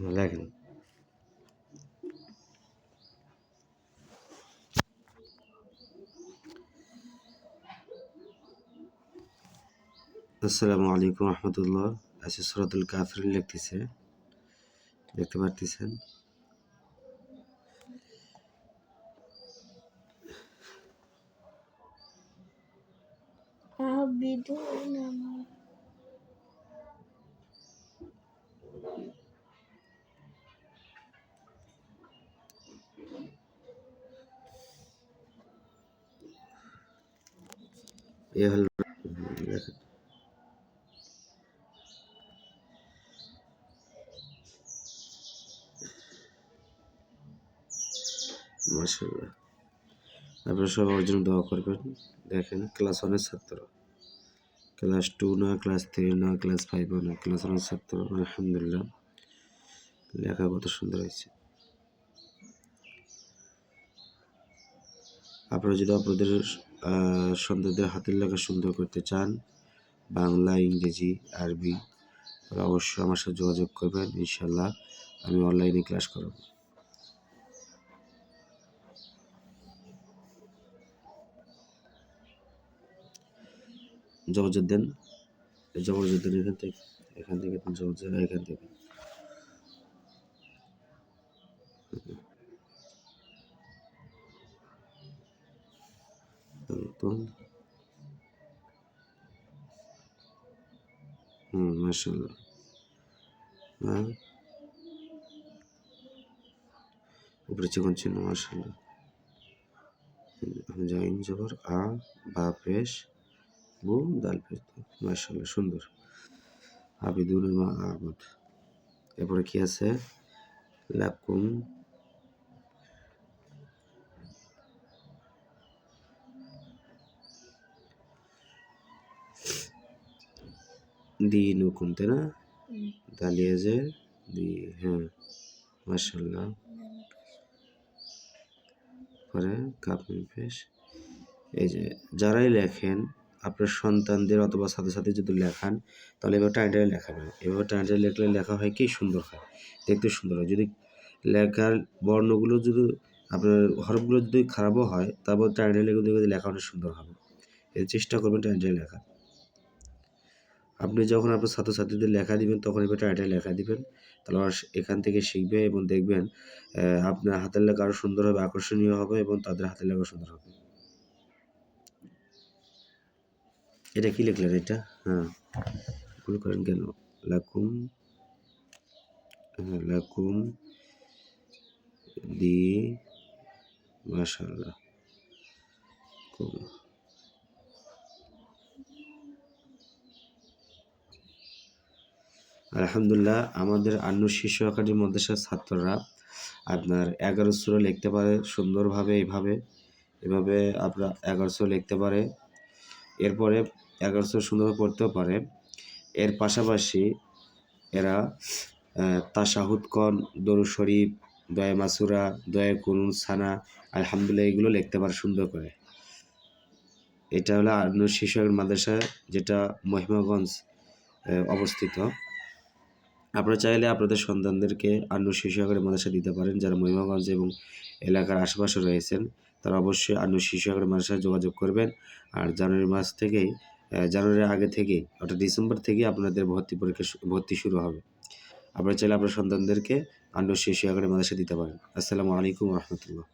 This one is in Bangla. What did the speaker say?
দেখেন আসসালামু আলাইকুম রহমতুল্লাহ। আচ্ছা সরদুল কাফরিন লিখতেছে। দেখতে পারতেছেন? আবিদু নামা এ হল লেখেন আপনারা সব আমার জন্য দোয়া করবেন। দেখেন ক্লাস ওয়ানের ছাত্র। ক্লাস টু না ক্লাস থ্রি না ক্লাস ফাইভ না ক্লাস ওয়ানের ছাত্র। আলহামদুলিল্লাহ। লেখা কত সুন্দর হয়েছে। আপনারা যদি আপনাদের সন্তানদের হাতের লেখা সুন্দর করতে চান, বাংলা, ইংরেজি, আরবি, তাহলে অবশ্যই আমার সাথে যোগাযোগ করবেন ইনশাল্লাহ আমি অনলাইনে ক্লাস করাবো। জবরজত দেন জবরজত এখান থেকে এখান থেকে এখান থেকে। একদম হুম মাশাল্লাহ হ্যাঁ? উপরে চিহ্ন মাশাল্লাহ জাইন জবর, আ, বা, পেশ, বু, দাল, পেশ মাশাল্লাহ সুন্দর। আবিদুল মা আবুদ। এরপরে কি আছে? লাকুম দিন হুকুম তাই না? দালিয়াজের দি হ্যাঁ মাশাল্লাহ পরে কাপড় পেশ। এই যে যারাই লেখেন আপনার সন্তানদের অথবা সাথে সাথে যদি লেখান তাহলে এবার টাইটারে লেখাবেন। এভাবে টাইটারে লেখলে লেখা হয় কি? সুন্দর হয়। দেখতে সুন্দর হয়। যদি লেখার বর্ণগুলো যদি আপনার হরফগুলো যদি খারাপও হয় তারপর টাইটারে লেখে অনেক সুন্দর হবে। এই চেষ্টা করবেন টাইটারে লেখা আপনি যখন আপনার ছাত্রছাত্রীদের লেখা দিবেন, তখন এবার টাইটারে লেখা দিবেন। তাহলে ওরা এখান থেকে শিখবে এবং দেখবেন আপনার হাতের লেখা আরও সুন্দর হবে, আকর্ষণীয় হবে এবং তাদের হাতের লেখা সুন্দর হবে। এটা কি লিখলেন এটা? হ্যাঁ। ভুল করেন কেন? লাকুম হ্যাঁ লাকুম দি মাশাল্লাহ আলহামদুলিল্লাহ আমাদের আন্নু শিশু একাডেমি মাদ্রাসার ছাত্ররা আপনার এগারো এগারোশো লিখতে পারে সুন্দরভাবে এইভাবে এভাবে আপনার এগারোশো লিখতে পারে। এরপরে এগারোশো সুন্দরভাবে পড়তেও পারে। এর পাশাপাশি এরা আহ, তাশাহুদ কন দরু শরীফ দয়া মাসুরা দয়া কুনুন সানা আলহামদুলিল্লাহ এগুলো লিখতে পারে সুন্দর করে। এটা হলো আন্নু শিশু মাদ্রাসা যেটা মহিমাগঞ্জ অবস্থিত। আপনারা চাইলে আপনাদের সন্তানদেরকে আন্ন শিশু আকারে মাদ্রাসা দিতে পারেন যারা মহিমাগঞ্জ এবং এলাকার আশেপাশে রয়েছেন। তারা অবশ্যই আন্ন শিশু আকারে মাদ্রাসায় যোগাযোগ করবেন। আর জানুয়ারি মাস থেকেই জানুয়ারির আগে থেকেই অর্থাৎ ডিসেম্বর থেকেই আপনাদের ভর্তি পরীক্ষা ভর্তি শুরু হবে। আপনারা চাইলে আপনার সন্তানদেরকে আন্ন শিশু আকারে মাদ্রাসা দিতে পারেন। আসসালামু আলাইকুম রহমতুল্লাহ।